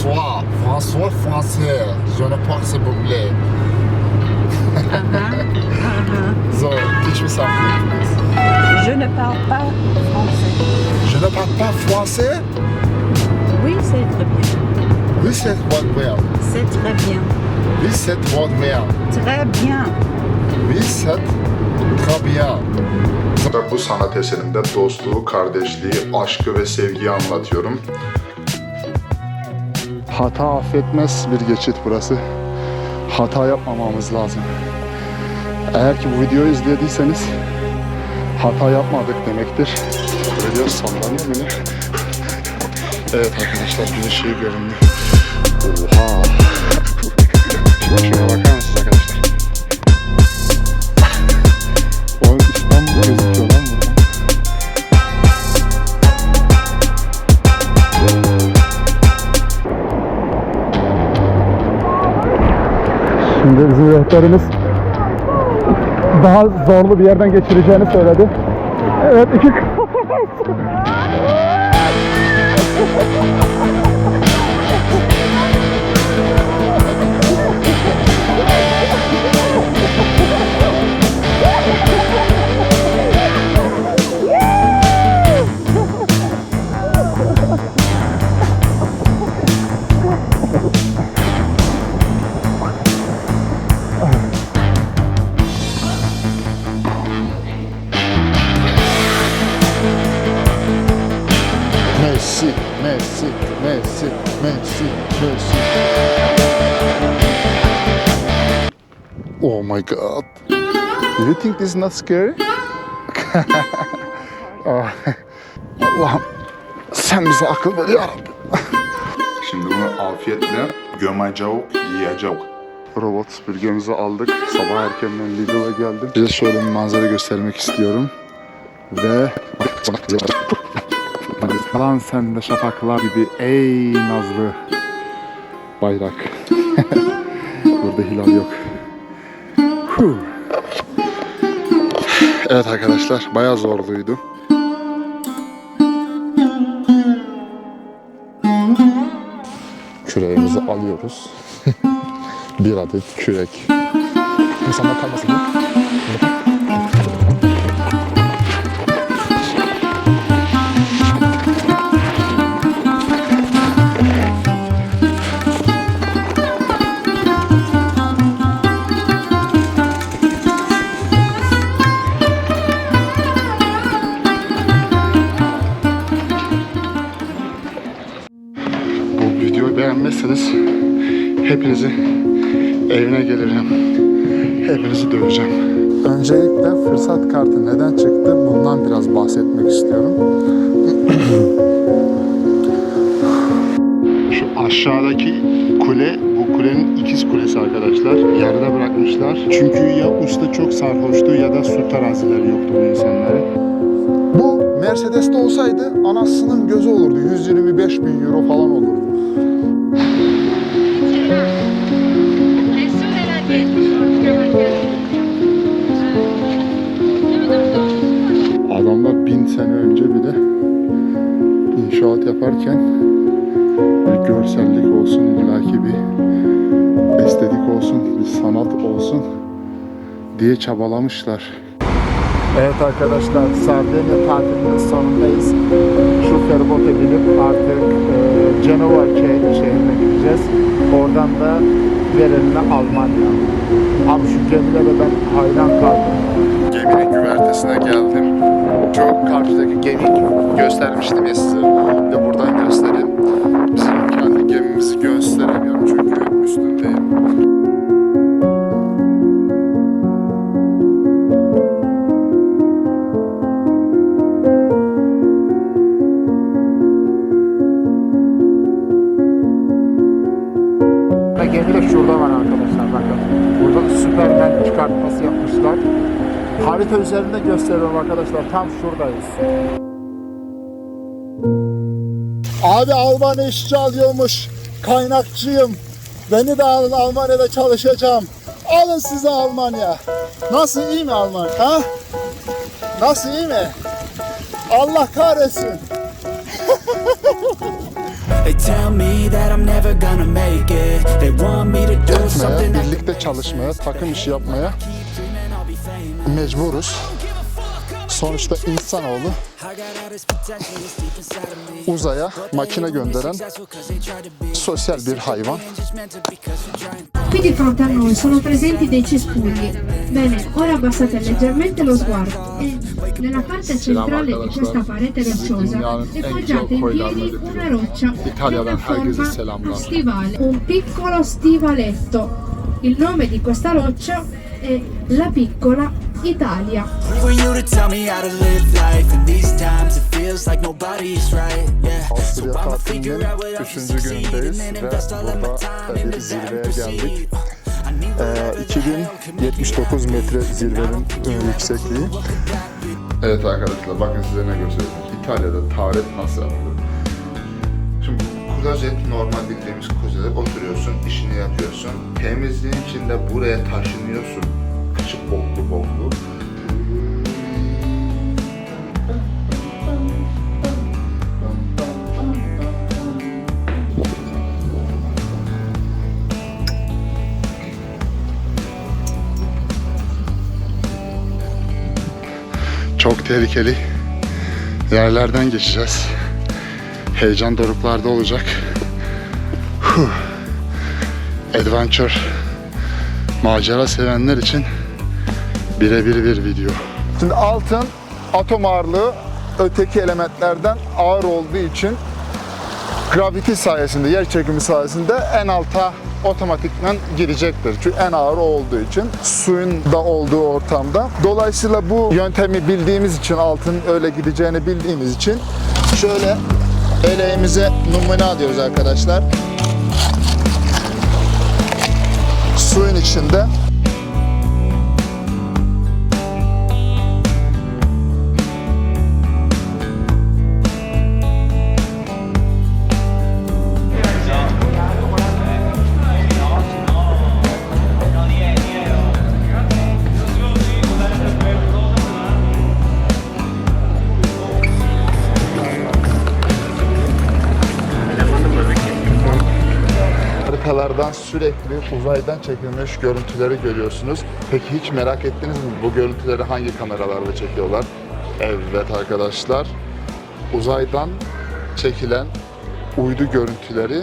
François, François français. Je ne parle s'il vous plaît. So, teach me something, please. Je ne parle pas français. Je ne parle pas français. Oui, c'est très bien. Oui, c'est what well. C'est très bien. Oui, c'est what well. Très bien. Oui, c'est très bien. Bu sanat eserinde dostluğu, kardeşliği, aşkı ve sevgiyi anlatıyorum. Hata affetmez bir geçit burası. Hata yapmamamız lazım. Eğer ki bu videoyu izlediyseniz hata yapmadık demektir. Böyle sallanıyor mu ne? evet arkadaşlar bir şey göründü. Oha! Şuna bakar mısınız Şimdi bizim rehberimiz daha zorlu bir yerden geçireceğini söyledi. Evet iki my god. Do you think this is not scary? Ah, Allah'ım sen bize akıl ver ya Rabbi. Şimdi bunu afiyetle gömeceğiz, yiyeceğiz. Robot süpürgemizi aldık. Sabah erkenden Lidl'a geldim. Size şöyle bir manzara göstermek istiyorum. Ve Lan sen de şafaklar gibi ey nazlı bayrak. Burada hilal yok. Evet arkadaşlar bayağı zorluydu. Küreğimizi alıyoruz. Bir adet kürek. İnsanlar kalmasın diye. Beğenmezseniz hepinizi evine gelirim. Hepinizi döveceğim. Öncelikle fırsat kartı neden çıktı bundan biraz bahsetmek istiyorum. Şu aşağıdaki kule bu kulenin ikiz kulesi arkadaşlar. Yarıda bırakmışlar. Çünkü ya usta çok sarhoştu ya da su terazileri yoktu bu insanların. Bu Mercedes'te olsaydı anasının gözü olurdu. 125 bin euro falan olurdu. Adamlar bin sene önce bile inşaat yaparken bir görsellik olsun, illaki bir estetik olsun, bir sanat olsun diye çabalamışlar. Evet arkadaşlar, Sardinya tatilinin sonundayız. Şu feribota binip artık e, Cenova şeh- şehrine gideceğiz. Oradan da Veren'le Almanya. Abi şu gemide de ben hayran kaldım. Geminin güvertesine geldim. Şu karşıdaki gemiyi göstermiştim ya size. De buradan gemi de şurada var arkadaşlar bakın. Burada da Superman çıkartması yapmışlar. Harita üzerinde gösteriyorum arkadaşlar. Tam şuradayız. Abi Alman işçi alıyormuş. Kaynakçıyım. Beni de alın Almanya'da çalışacağım. Alın size Almanya. Nasıl iyi mi Almanya? Ha? Nasıl iyi mi? Allah kahretsin. They tell me that I'm never fake it. They want me to do something birlikte çalışmaya, takım işi yapmaya mecburuz. Sonuçta insanoğlu uzaya makine gönderen sosyal bir hayvan. Qui di fronte a noi sono presenti dei cespugli. Bene, ora abbassate leggermente lo sguardo e nella parte centrale di questa parete rocciosa è poggiata in piedi una roccia herkese forma stivale, un piccolo stivaletto. Il nome di questa roccia è la piccola Italia. For you to tell me how to live life in these times, it feels like nobody's right. Yeah. So Avusturya tatilinin figure out what else to üçüncü succeed günündeyiz and then ve burada bir zirveye geldik. Ee, 2079 metre zirvenin e, yüksekliği. Evet arkadaşlar bakın size ne göstereyim. İtalya'da taharet nasıl yapılır? Şimdi klozet normal bildiğimiz klozete oturuyorsun, işini yapıyorsun. Temizliğin içinde buraya taşınıyorsun. Çok tehlikeli yerlerden geçeceğiz. Heyecan doruklarda olacak. Huh. Adventure macera sevenler için birebir bir video. Şimdi altın atom ağırlığı öteki elementlerden ağır olduğu için gravity sayesinde, yer çekimi sayesinde en alta otomatikman girecektir. Çünkü en ağır olduğu için suyun da olduğu ortamda. Dolayısıyla bu yöntemi bildiğimiz için altın öyle gideceğini bildiğimiz için şöyle eleğimize numune alıyoruz arkadaşlar. Suyun içinde haritalardan sürekli uzaydan çekilmiş görüntüleri görüyorsunuz. Peki hiç merak ettiniz mi bu görüntüleri hangi kameralarla çekiyorlar? Evet arkadaşlar, uzaydan çekilen uydu görüntüleri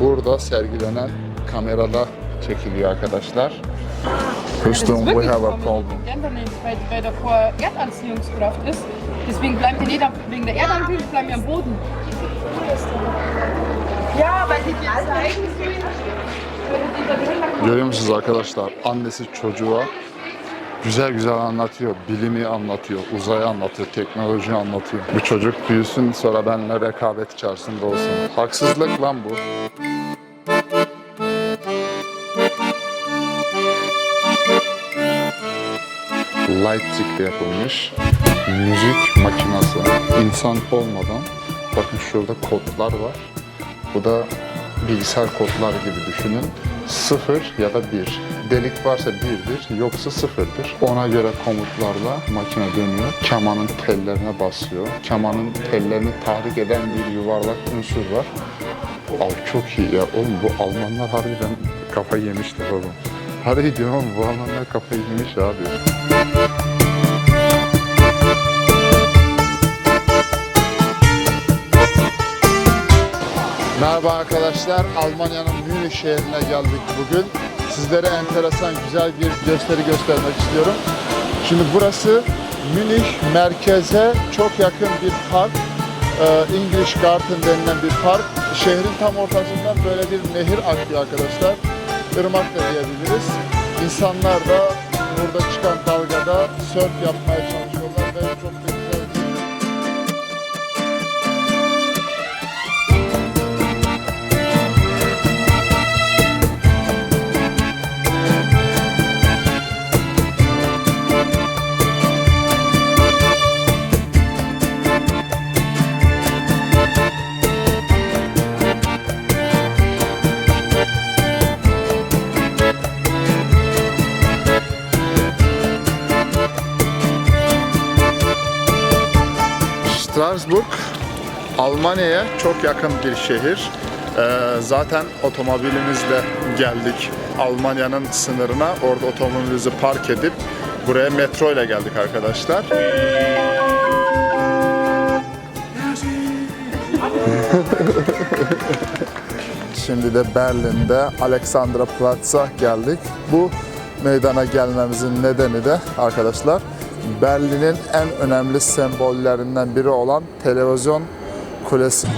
burada sergilenen kamerada çekiliyor arkadaşlar. Houston, we have a problem. Gendernehmen, weil, weil davor Erdanziehungskraft ist. Deswegen die nicht am, wegen der Erdanziehung bleiben die am Boden. Ja, weil die dir zeigen, Görüyor musunuz arkadaşlar? Annesi çocuğa güzel güzel anlatıyor. Bilimi anlatıyor, uzayı anlatıyor, teknolojiyi anlatıyor. Bu çocuk büyüsün sonra benimle rekabet içerisinde olsun. Haksızlık lan bu. Leipzig'te yapılmış müzik makinası. İnsan olmadan bakın şurada kodlar var. Bu da bilgisayar kodlar gibi düşünün. Sıfır ya da bir. Delik varsa birdir, yoksa sıfırdır. Ona göre komutlarla makine dönüyor. Kemanın tellerine basıyor. Kemanın tellerini tahrik eden bir yuvarlak unsur var. Al çok iyi ya. Oğlum bu Almanlar harbiden kafayı yemişler oğlum. Harbi diyorum bu Almanlar kafayı yemiş abi. Merhaba arkadaşlar, Almanya'nın Münih şehrine geldik bugün. Sizlere enteresan güzel bir gösteri göstermek istiyorum. Şimdi burası Münih merkeze çok yakın bir park. Ee, English Garden denilen bir park. Şehrin tam ortasından böyle bir nehir akıyor arkadaşlar. Irmak da diyebiliriz. İnsanlar da burada çıkan dalgada surf yapmaya çalışıyorlar Strasbourg, Almanya'ya çok yakın bir şehir. Ee, zaten otomobilimizle geldik Almanya'nın sınırına. Orada otomobilimizi park edip buraya metro ile geldik arkadaşlar. Şimdi de Berlin'de Alexanderplatz'a geldik. Bu meydana gelmemizin nedeni de arkadaşlar Berlin'in en önemli sembollerinden biri olan televizyon kulesi.